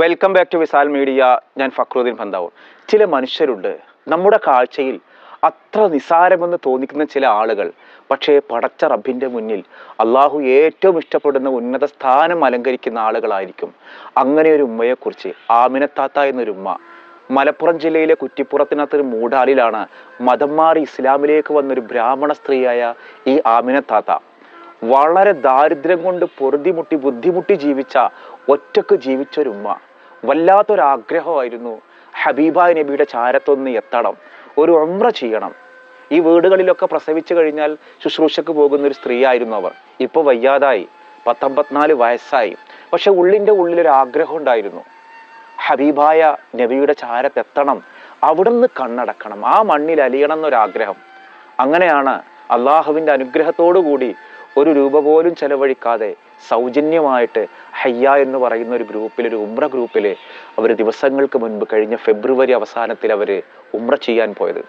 Welcome back to Visal media ഞാൻ ഫക്രുദ്ദീൻ ഭന്താവൂർ ചില മനുഷ്യരുണ്ട്. നമ്മുടെ കാഴ്ചയിൽ അത്ര നിസാരമെന്ന് തോന്നിക്കുന്ന ചില ആളുകൾ. പക്ഷേ പടച്ച റബ്ബിന്റെ മുന്നിൽ അള്ളാഹു ഏറ്റവും ഇഷ്ടപ്പെടുന്ന ഉന്നത സ്ഥാനം അലങ്കരിക്കുന്ന ആളുകളായിരിക്കും. അങ്ങനെ ഒരു ഉമ്മയെക്കുറിച്ച് ആമിനത്താത്ത എന്നൊരു ഉമ്മ മലപ്പുറം ജില്ലയിലെ കുറ്റിപ്പുറത്തിനകത്തൊരു മൂടാലിലാണ് മതം മാറി ഇസ്ലാമിലേക്ക് വന്നൊരു ബ്രാഹ്മണ സ്ത്രീയായ ഈ ആമിനത്താത്ത വളരെ ദാരിദ്ര്യം കൊണ്ട് പൊറുതിമുട്ടി ബുദ്ധിമുട്ടി ജീവിച്ച ഒറ്റയ്ക്ക് ജീവിച്ചൊരുമ്മ. വല്ലാത്തൊരാഗ്രഹമായിരുന്നു ഹബീബ നബിയുടെ ചാരത്തൊന്ന് എത്തണം. ഒരു ഒമ്ര ചെയ്യണം. ഈ വീടുകളിലൊക്കെ പ്രസവിച്ചു കഴിഞ്ഞാൽ ശുശ്രൂഷക്ക് പോകുന്ന ഒരു സ്ത്രീയായിരുന്നു അവർ. ഇപ്പൊ വയ്യാതായി. പത്തൊമ്പത്തിനാല് വയസ്സായി. പക്ഷെ ഉള്ളിന്റെ ഉള്ളിലൊരു ആഗ്രഹം ഉണ്ടായിരുന്നു ഹബീബായ നബിയുടെ ചാരത്തെത്തണം. അവിടുന്ന് കണ്ണടക്കണം. ആ മണ്ണിൽ അലിയണം എന്നൊരാഗ്രഹം. അങ്ങനെയാണ് അള്ളാഹുവിന്റെ അനുഗ്രഹത്തോടു കൂടി ഒരു രൂപ പോലും ചെലവഴിക്കാതെ സൗജന്യമായിട്ട് ഹയ്യ എന്ന് പറയുന്ന ഒരു ഗ്രൂപ്പിൽ ഒരു ഉമ്ര ഗ്രൂപ്പിൽ അവർ ദിവസങ്ങൾക്ക് മുൻപ് കഴിഞ്ഞ ഫെബ്രുവരി അവസാനത്തിൽ അവർ ഉമ്ര ചെയ്യാൻ പോയത്.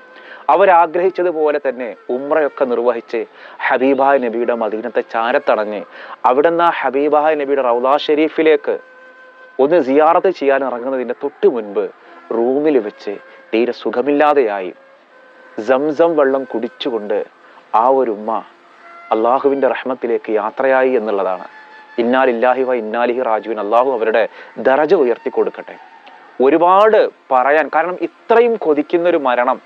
അവരാഗ്രഹിച്ചതുപോലെ തന്നെ ഉമ്രയൊക്കെ നിർവഹിച്ച് ഹബീബായ് നബിയുടെ മദീനത്തെ ചാരത്തടഞ്ഞ് അവിടുന്ന് ആ ഹബീബായ് നബിയുടെ റൗദാ ഷെരീഫിലേക്ക് ഒന്ന് സിയാറത്ത് ചെയ്യാൻ ഇറങ്ങുന്നതിന്റെ തൊട്ട് മുൻപ് റൂമിൽ വെച്ച് തീരെ സുഖമില്ലാതെയായി. സംസം വെള്ളം കുടിച്ചുകൊണ്ട് ആ ഒരു ഉമ്മ അള്ളാഹുവിന്റെ റഹ്മത്തിലേക്ക് യാത്രയായി എന്നുള്ളതാണ്. ഇന്നാലില്ലാഹി വ ഇന്നാലിഹി റാജുവിൻ അള്ളാഹു അവരുടെ ദരജ ഉയർത്തി കൊടുക്കട്ടെ. ഒരുപാട് പറയാൻ കാരണം ഇത്രയും കൊതിക്കുന്ന ഒരു മരണം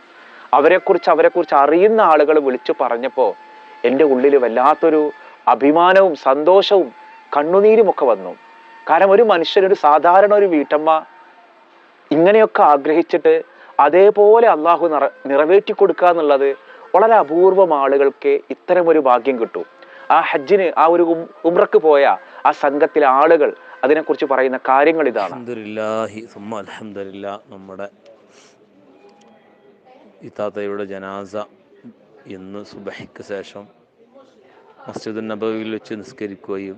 അവരെക്കുറിച്ച് അവരെക്കുറിച്ച് അറിയുന്ന ആളുകൾ വിളിച്ചു പറഞ്ഞപ്പോൾ എന്റെ ഉള്ളിൽ വല്ലാത്തൊരു അഭിമാനവും സന്തോഷവും കണ്ണുനീരുമൊക്കെ വന്നു. കാരണം ഒരു മനുഷ്യനൊരു സാധാരണ ഒരു വീട്ടമ്മ ഇങ്ങനെയൊക്കെ ആഗ്രഹിച്ചിട്ട് അതേപോലെ അള്ളാഹു നിറ നിറവേറ്റി കൊടുക്കുക എന്നുള്ളത് വളരെ അപൂർവം ആളുകൾക്ക് ഇത്തരമൊരു ഭാഗ്യം കിട്ടും. ആ ഹജ്ജിന് ആ ഒരു ഉമ്രക്ക് പോയ ആ സംഘത്തിലെ ആളുകൾ അതിനെക്കുറിച്ച് പറയുന്ന കാര്യങ്ങൾ ഇതാണ്. നമ്മുടെ ഇത്താത്തയുടെ ജനാസ ഇന്ന് സുബഹിക്ക് ശേഷം മസ്ജിദ് നബവിയിൽ വെച്ച് നിസ്കരിക്കുകയും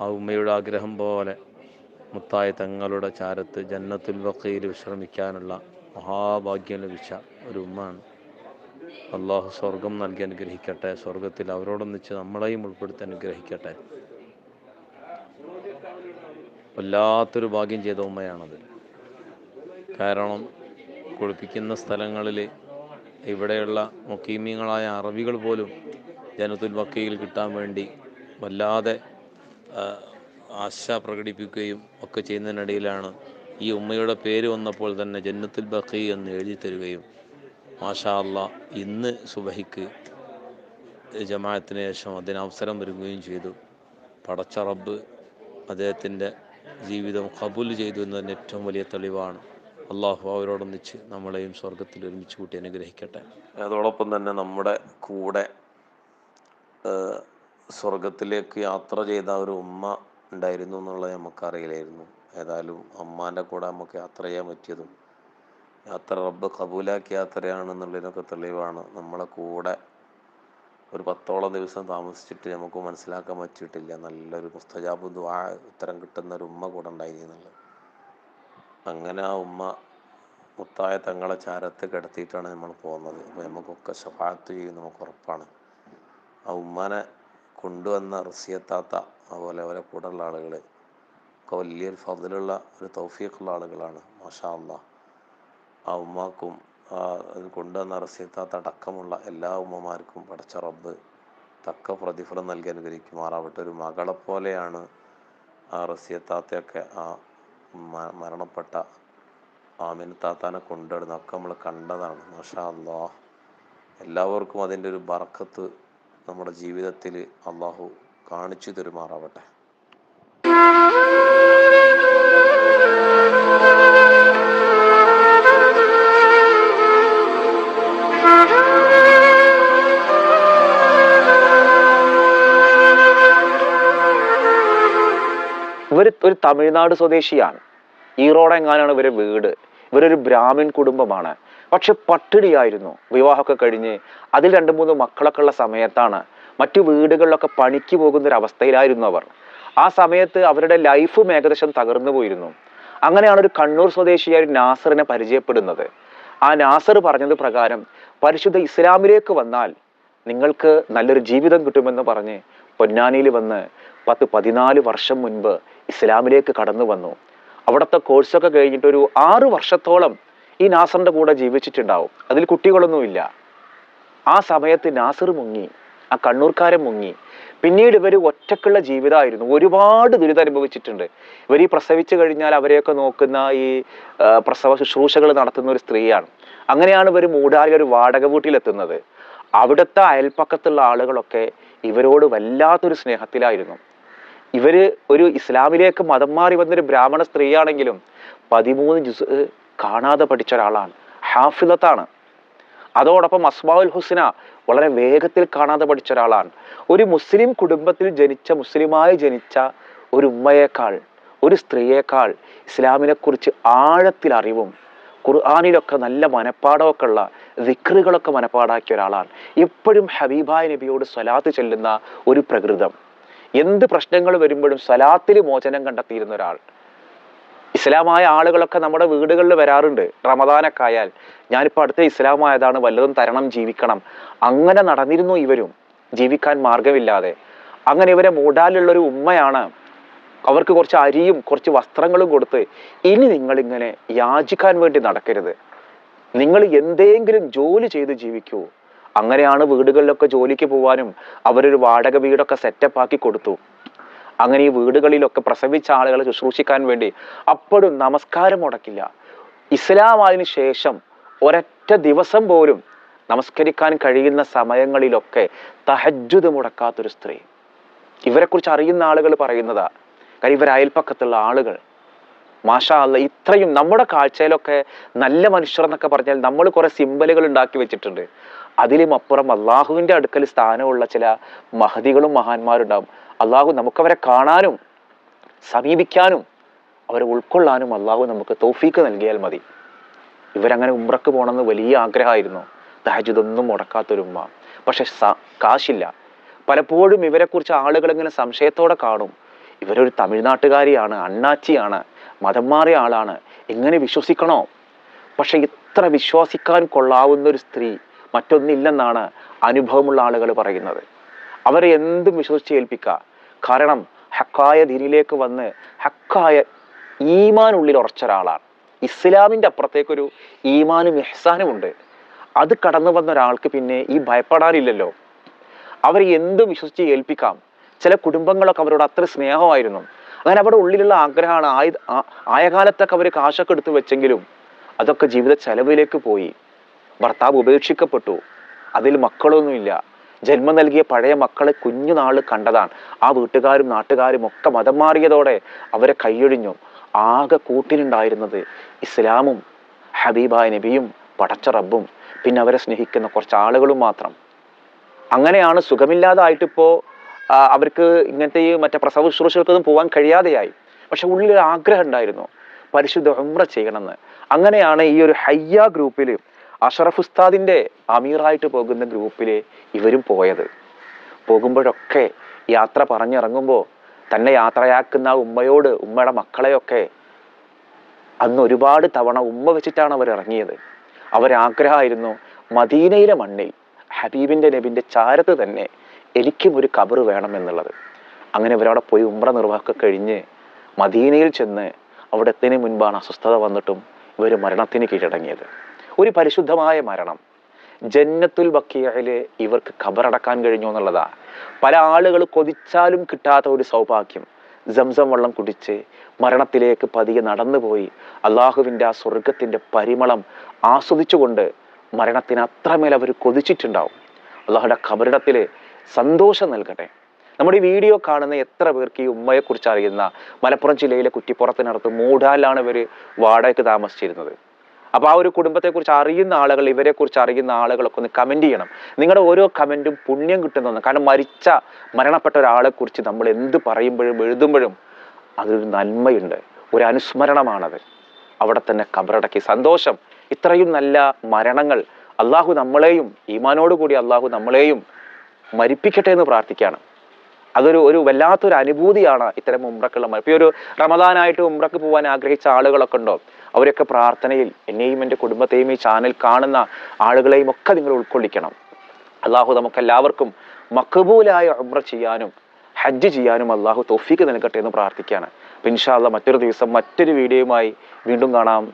ആ ഉമ്മയുടെ ആഗ്രഹം പോലെ മുത്തായ തങ്ങളുടെ ചാരത്ത് ജന്നത്തുൽ വക്കയിൽ വിശ്രമിക്കാനുള്ള മഹാഭാഗ്യം ലഭിച്ച ഒരു ഉമ്മാണ് അള്ളാഹു സ്വർഗം നൽകി അനുഗ്രഹിക്കട്ടെ. സ്വർഗത്തിൽ അവരോടൊന്നിച്ച് നമ്മളെയും ഉൾപ്പെടുത്തി അനുഗ്രഹിക്കട്ടെ. വല്ലാത്തൊരു ഭാഗ്യം ചെയ്ത ഉമ്മയാണത്. കാരണം കുളിപ്പിക്കുന്ന സ്ഥലങ്ങളിൽ ഇവിടെയുള്ള മുക്കീമ്യങ്ങളായ അറബികൾ പോലും ജനത്തുൽ വക്കയിൽ കിട്ടാൻ വേണ്ടി വല്ലാതെ ആശ പ്രകടിപ്പിക്കുകയും ഒക്കെ ചെയ്യുന്നതിനിടയിലാണ് ഈ ഉമ്മയുടെ പേര് വന്നപ്പോൾ തന്നെ ജന്നത്തുൽ ബക്കി എന്ന് എഴുതി തരികയും മാഷാ അല്ലാ ഇന്ന് സുബഹിക്ക് ജമാഅത്തിന് ശേഷം അതിന് അവസരം വരികയും ചെയ്തു. പടച്ച റബ്ബ് അദ്ദേഹത്തിന്റെ ജീവിതം കബൂൽ ചെയ്തു എന്നതിന് ഏറ്റവും വലിയ തെളിവാണ്. അള്ളാഹു അവരോടൊന്നിച്ച് നമ്മളെയും സ്വർഗത്തിൽ ഒരുമിച്ച് കൂട്ടി അനുഗ്രഹിക്കട്ടെ. അതോടൊപ്പം തന്നെ നമ്മുടെ കൂടെ സ്വർഗത്തിലേക്ക് യാത്ര ചെയ്ത ഒരു ഉമ്മ ഉണ്ടായിരുന്നു എന്നുള്ളത് നമുക്കറിയില്ലായിരുന്നു. ഏതായാലും അമ്മാന്റെ കൂടെ നമുക്ക് യാത്ര ചെയ്യാൻ പറ്റിയതും യാത്ര റബ്ബ് കബൂലാക്കിയ യാത്രയാണെന്നുള്ളതിനൊക്കെ തെളിവാണ്. നമ്മളെ കൂടെ ഒരു പത്തോളം ദിവസം താമസിച്ചിട്ട് നമുക്ക് മനസ്സിലാക്കാൻ പറ്റിയിട്ടില്ല. നല്ലൊരു മുസ്തജാബ് ദുആ ഉത്തരം കിട്ടുന്ന ഒരു ഉമ്മ കൂടെ ഉണ്ടായിരുന്നുള്ളത് അങ്ങനെ ആ ഉമ്മ മുത്തായ തങ്ങളെ ചാരത്ത് കിടത്തിയിട്ടാണ് നമ്മൾ പോകുന്നത്. അപ്പോൾ നമുക്കൊക്കെ ഷഫാത്ത് ചെയ്യും നമുക്ക് ഉറപ്പാണ്. ആ ഉമ്മനെ കൊണ്ടുവന്ന റസിയത്താത്ത അതുപോലെ അവരെ കൂടെയുള്ള ആളുകൾ ഒക്കെ വലിയൊരു ഫതിലുള്ള ഒരു തൗഫീഖുള്ള ആളുകളാണ്. മാഷാ അള്ളാ. ആ ഉമ്മാക്കും അത് കൊണ്ടുവന്ന റസിയത്താത്ത അടക്കമുള്ള എല്ലാ ഉമ്മമാർക്കും പടച്ച റബ്ബ് തക്ക പ്രതിഫലം നൽകി അനുഗ്രഹിക്കുമാറാവട്ടെ. ഒരു മകളെ പോലെയാണ് ആ റസിയത്താത്തയൊക്കെ ആ മരണപ്പെട്ട ആമിന് താത്താനെ കൊണ്ടുവരുന്നത്. ഒക്കെ നമ്മൾ കണ്ടതാണ്. മാഷാ അള്ളാ എല്ലാവർക്കും അതിന്റെ ഒരു ബർക്കത്ത് നമ്മുടെ ജീവിതത്തിൽ അള്ളാഹു കാണിച്ചു തരുമാറാവട്ടെ. ഒരു തമിഴ്നാട് സ്വദേശിയാണ്. ഈറോടെങ്ങാനാണ് ഇവരെ വീട്. ഇവരൊരു ബ്രാഹ്മിൺ കുടുംബമാണ്. പക്ഷെ പട്ടിണിയായിരുന്നു. വിവാഹമൊക്കെ കഴിഞ്ഞ് അതിൽ രണ്ട് മൂന്ന് മക്കളൊക്കെ ഉള്ള സമയത്താണ് മറ്റു വീടുകളിലൊക്കെ പണിക്ക് പോകുന്ന ഒരു അവസ്ഥയിലായിരുന്നു അവർ. ആ സമയത്ത് അവരുടെ ലൈഫും ഏകദേശം തകർന്നു പോയിരുന്നു. അങ്ങനെയാണ് ഒരു കണ്ണൂർ സ്വദേശിയായ നാസറിനെ പരിചയപ്പെടുന്നത്. ആ നാസർ പറഞ്ഞത് പ്രകാരം പരിശുദ്ധ ഇസ്ലാമിലേക്ക് വന്നാൽ നിങ്ങൾക്ക് നല്ലൊരു ജീവിതം കിട്ടുമെന്ന് പറഞ്ഞ് പൊന്നാനിയിൽ വന്ന് പത്ത് പതിനാല് വർഷം മുൻപ് ഇസ്ലാമിലേക്ക് കടന്നു വന്നു. അവിടുത്തെ കോഴ്സൊക്കെ കഴിഞ്ഞിട്ട് ഒരു ആറു വർഷത്തോളം ഈ നാസറിന്റെ കൂടെ ജീവിച്ചിട്ടുണ്ടാവും. അതിൽ കുട്ടികളൊന്നുമില്ല ആ സമയത്ത് നാസർ മുങ്ങി ആ കണ്ണൂർക്കാരൻ മുങ്ങി. പിന്നീട് ഇവർ ഒറ്റക്കുള്ള ജീവിതമായിരുന്നു. ഒരുപാട് ദുരിതം അനുഭവിച്ചിട്ടുണ്ട്. ഇവർ ഈ പ്രസവിച്ചു കഴിഞ്ഞാൽ അവരെയൊക്കെ നോക്കുന്ന ഈ പ്രസവ ശുശ്രൂഷകൾ നടത്തുന്ന ഒരു സ്ത്രീയാണ്. അങ്ങനെയാണ് ഇവർ മൂടാലി ഒരു വാടക വീട്ടിലെത്തുന്നത്. അവിടുത്തെ അയൽപ്പക്കത്തുള്ള ആളുകളൊക്കെ ഇവരോട് വല്ലാത്തൊരു സ്നേഹത്തിലായിരുന്നു. ഇവർ ഒരു ഇസ്ലാമിലേക്ക് മതം മാറി വന്നൊരു ബ്രാഹ്മണ സ്ത്രീയാണെങ്കിലും പതിമൂന്ന് ജുസ് കാണാതെ പഠിച്ച ഒരാളാണ്. ഹാഫിലത്താണ്. അതോടൊപ്പം അസ്മാവുൽ ഹുസ്ന വളരെ വേഗത്തിൽ കാണാതെ പഠിച്ച ഒരാളാണ്. ഒരു മുസ്ലിം കുടുംബത്തിൽ ജനിച്ച മുസ്ലിമായി ജനിച്ച ഒരു ഉമ്മയേക്കാൾ ഒരു സ്ത്രീയേക്കാൾ ഇസ്ലാമിനെക്കുറിച്ച് ആഴത്തിൽ അറിവും ഖുർആാനിലൊക്കെ നല്ല മനപ്പാടമൊക്കെ ഉള്ള വിക്രുകളൊക്കെ മനപ്പാടാക്കിയ ഒരാളാണ്. എപ്പോഴും ഹബീബായ നബിയോട് സ്വലാത്ത് ചെല്ലുന്ന ഒരു പ്രകൃതം. എന്ത് പ്രശ്നങ്ങൾ വരുമ്പോഴും സലാത്തിൽ മോചനം കണ്ടെത്തിയിരുന്ന ഒരാൾ. ഇസ്ലാമായ ആളുകളൊക്കെ നമ്മുടെ വീടുകളിൽ വരാറുണ്ട്. റമദാനൊക്കെ ആയാൽ ഞാനിപ്പോൾ അടുത്ത ഇസ്ലാമായതാണ് വല്ലതും തരണം ജീവിക്കണം. അങ്ങനെ നടന്നിരുന്നു ഇവരും. ജീവിക്കാൻ മാർഗമില്ലാതെ അങ്ങനെ ഇവരെ മൂടാലുള്ളൊരു ഉമ്മയാണ് അവർക്ക് കുറച്ച് അരിയും കുറച്ച് വസ്ത്രങ്ങളും കൊടുത്ത് ഇനി നിങ്ങളിങ്ങനെ യാചിക്കാൻ വേണ്ടി നടക്കരുത്. നിങ്ങൾ എന്തെങ്കിലും ജോലി ചെയ്ത് ജീവിക്കൂ. അങ്ങനെയാണ് വീടുകളിലൊക്കെ ജോലിക്ക് പോവാനും അവരൊരു വാടക വീടൊക്കെ സെറ്റപ്പ് ആക്കി കൊടുത്തു. അങ്ങനെ ഈ വീടുകളിലൊക്കെ പ്രസവിച്ച ആളുകളെ ശുശ്രൂഷിക്കാൻ വേണ്ടി അപ്പോഴും നമസ്കാരം മുടക്കില്ല. ഇസ്ലാം ആയതിനു ശേഷം ഒരൊറ്റ ദിവസം പോലും നമസ്കരിക്കാൻ കഴിയുന്ന സമയങ്ങളിലൊക്കെ തഹജ്ജുദ് മുടക്കാത്തൊരു സ്ത്രീ. ഇവരെക്കുറിച്ച് അറിയുന്ന ആളുകൾ പറയുന്നതാ കാര്യം ഇവർ അയൽപ്പക്കത്തുള്ള ആളുകൾ. മാഷാ അല്ല ഇത്രയും നമ്മുടെ കാഴ്ചയിലൊക്കെ നല്ല മനുഷ്യർ എന്നൊക്കെ പറഞ്ഞാൽ നമ്മൾ കുറെ സിമ്പലുകൾ ഉണ്ടാക്കി വെച്ചിട്ടുണ്ട്. അതിലും അപ്പുറം അള്ളാഹുവിന്റെ അടുക്കൽ സ്ഥാനമുള്ള ചില മഹതികളും മഹാന്മാരുണ്ടാവും. അള്ളാഹു നമുക്കവരെ കാണാനും സമീപിക്കാനും അവരെ ഉൾക്കൊള്ളാനും അള്ളാഹു നമുക്ക് തൗഫീക്ക് നൽകിയാൽ മതി. ഇവരങ്ങനെ ഉമ്രക്ക് പോകണമെന്ന് വലിയ ആഗ്രഹമായിരുന്നു. ദഹജിതൊന്നും മുടക്കാത്തൊരു ഉമ്മ. പക്ഷെ കാശില്ല. പലപ്പോഴും ഇവരെക്കുറിച്ച് ആളുകൾ ഇങ്ങനെ സംശയത്തോടെ കാണും. ഇവരൊരു തമിഴ്നാട്ടുകാരിയാണ് അണ്ണാച്ചിയാണ് മതം മാറിയ ആളാണ്. എങ്ങനെ വിശ്വസിക്കണോ? പക്ഷെ ഇത്ര വിശ്വസിക്കാൻ കൊള്ളാവുന്ന ഒരു സ്ത്രീ മറ്റൊന്നില്ലെന്നാണ് അനുഭവമുള്ള ആളുകൾ പറയുന്നത്. അവരെ എന്തും വിശ്വസിച്ച് ഏൽപ്പിക്കുക. കാരണം ഹക്കായ ദിനിലേക്ക് വന്ന് ഹക്കായ ഈമാൻ ഉള്ളിൽ ഉറച്ച ഒരാളാണ് ഇസ്ലാമിന്റെ അപ്പുറത്തേക്കൊരു ഈമാനും എഹ്സാനും ഉണ്ട്. അത് കടന്നു വന്ന ഒരാൾക്ക് പിന്നെ ഈ ഭയപ്പെടാനില്ലല്ലോ. അവരെ എന്തും വിശ്വസിച്ച് ഏൽപ്പിക്കാം. ചില കുടുംബങ്ങളൊക്കെ അവരോട് അത്ര സ്നേഹമായിരുന്നു. അങ്ങനെ അവരുടെ ഉള്ളിലുള്ള ആഗ്രഹമാണ് ആയ കാലത്തൊക്കെ അവർ കാശൊക്കെ എടുത്ത് വെച്ചെങ്കിലും അതൊക്കെ ജീവിത ചെലവിലേക്ക് പോയി. ഭർത്താവ് ഉപേക്ഷിക്കപ്പെട്ടു. അതിൽ മക്കളൊന്നുമില്ല. ജന്മം നൽകിയ പഴയ മക്കളെ കുഞ്ഞുനാൾ കണ്ടതാണ്. ആ വീട്ടുകാരും നാട്ടുകാരും ഒക്കെ മതം മാറിയതോടെ അവരെ കൈയൊഴിഞ്ഞു. ആകെ കൂട്ടിനുണ്ടായിരുന്നത് ഇസ്ലാമും ഹബീബായ നബിയും പടച്ച റബ്ബും പിന്നെ അവരെ സ്നേഹിക്കുന്ന കുറച്ച് ആളുകളും മാത്രം. അങ്ങനെയാണ് സുഖമില്ലാതായിട്ടിപ്പോൾ അവർക്ക് ഇങ്ങനത്തെ ഈ മറ്റേ പ്രസവ ശുശ്രൂഷകൾക്കൊന്നും പോകാൻ കഴിയാതെയായി. പക്ഷെ ഉള്ളിലൊരു ആഗ്രഹം ഉണ്ടായിരുന്നു. പരിശുദ്ധ ഉമ്ര ചെയ്യണമെന്ന്. അങ്ങനെയാണ് ഈ ഒരു ഹയ്യ ഗ്രൂപ്പിൽ അഷറഫ് ഉസ്താദിന്റെ അമീറായിട്ട് പോകുന്ന ഗ്രൂപ്പിൽ ഇവരും പോയത്. പോകുമ്പോഴൊക്കെ യാത്ര പറഞ്ഞിറങ്ങുമ്പോൾ തന്നെ യാത്രയാക്കുന്ന ഉമ്മയോട് ഉമ്മയുടെ മക്കളെയൊക്കെ അന്ന് ഒരുപാട് തവണ ഉമ്മ വെച്ചിട്ടാണ് അവർ ഇറങ്ങിയത്. അവരാഗ്രഹമായിരുന്നു മദീനയിലെ മണ്ണിൽ ഹബീബിന്റെ നബിന്റെ ചാരത്ത് തന്നെ എനിക്കും ഒരു കബറ് വേണം എന്നുള്ളത്. അങ്ങനെ ഇവരവിടെ പോയി ഉമ്ര നിർവാഹമൊക്കെ കഴിഞ്ഞ് മദീനയിൽ ചെന്ന് അവിടെ എത്തുന്നതിന് മുൻപാണ് അസ്വസ്ഥത വന്നിട്ടും ഇവർ മരണത്തിന് കീഴടങ്ങിയത്. ഒരു പരിശുദ്ധമായ മരണം. ജന്നത്തുൽ ബക്കിയയിൽ ഇവർക്ക് ഖബറടക്കാൻ കഴിഞ്ഞു എന്നുള്ളതാ. പല ആളുകൾ കൊതിച്ചാലും കിട്ടാത്ത ഒരു സൗഭാഗ്യം. സംസം വെള്ളം കുടിച്ച് മരണത്തിലേക്ക് പതിയെ നടന്നുപോയി. അള്ളാഹുവിന്റെ ആ സ്വർഗത്തിന്റെ പരിമളം ആസ്വദിച്ചുകൊണ്ട് മരണത്തിന് അത്രമേൽ അവർ കൊതിച്ചിട്ടുണ്ടാവും. അള്ളാഹുടെ ഖബറിടത്തിൽ സന്തോഷം നൽകട്ടെ. നമ്മുടെ ഈ വീഡിയോ കാണുന്ന എത്ര പേർക്ക് ഈ ഉമ്മയെക്കുറിച്ച് അറിയുന്ന മലപ്പുറം ജില്ലയിലെ കുറ്റിപ്പുറത്തിനടുത്ത് മൂടാലാണ് ഇവർ വാടകയ്ക്ക് താമസിച്ചിരുന്നത്. അപ്പോൾ ആ ഒരു കുടുംബത്തെക്കുറിച്ച് അറിയുന്ന ആളുകൾ ഇവരെക്കുറിച്ച് അറിയുന്ന ആളുകളൊക്കെ ഒന്ന് കമന്റ് ചെയ്യണം. നിങ്ങളുടെ ഓരോ കമന്റും പുണ്യം കിട്ടുന്നതാണ് കാരണം മരിച്ച മരണപ്പെട്ട ഒരാളെക്കുറിച്ച് നമ്മൾ എന്ത് പറയുമ്പോഴും എഴുതുമ്പോഴും അതൊരു നന്മയുണ്ട്. ഒരു അനുസ്മരണമാണത്. അവിടെ തന്നെ കബറടക്കി. സന്തോഷം. ഇത്രയും നല്ല മരണങ്ങൾ അള്ളാഹു നമ്മളെയും ഈമാനോട് കൂടി അള്ളാഹു നമ്മളെയും മരിപ്പിക്കട്ടെ എന്ന് പ്രാർത്ഥിക്കുകയാണ്. അതൊരു ഒരു വല്ലാത്തൊരു അനുഭൂതിയാണ് ഇത്തരം ഉമ്രക്കുള്ള ഈ ഒരു റമദാനായിട്ട് ഉമ്രക്ക് പോകാൻ ആഗ്രഹിച്ച ആളുകളൊക്കെ ഉണ്ടോ? അവരൊക്കെ പ്രാർത്ഥനയിൽ എന്നെയും എന്റെ കുടുംബത്തെയും ഈ ചാനൽ കാണുന്ന ആളുകളെയും ഒക്കെ നിങ്ങൾ ഉൾക്കൊള്ളിക്കണം. അള്ളാഹു നമുക്ക് എല്ലാവർക്കും മക്കബൂലായ ഉമ്ര ചെയ്യാനും ഹജ്ജ് ചെയ്യാനും അള്ളാഹു തോഫീക്ക് നൽകട്ടെ എന്ന് പ്രാർത്ഥിക്കുകയാണ്. അപ്പം ഇൻഷാല്ല മറ്റൊരു ദിവസം മറ്റൊരു വീഡിയോയുമായി വീണ്ടും കാണാം.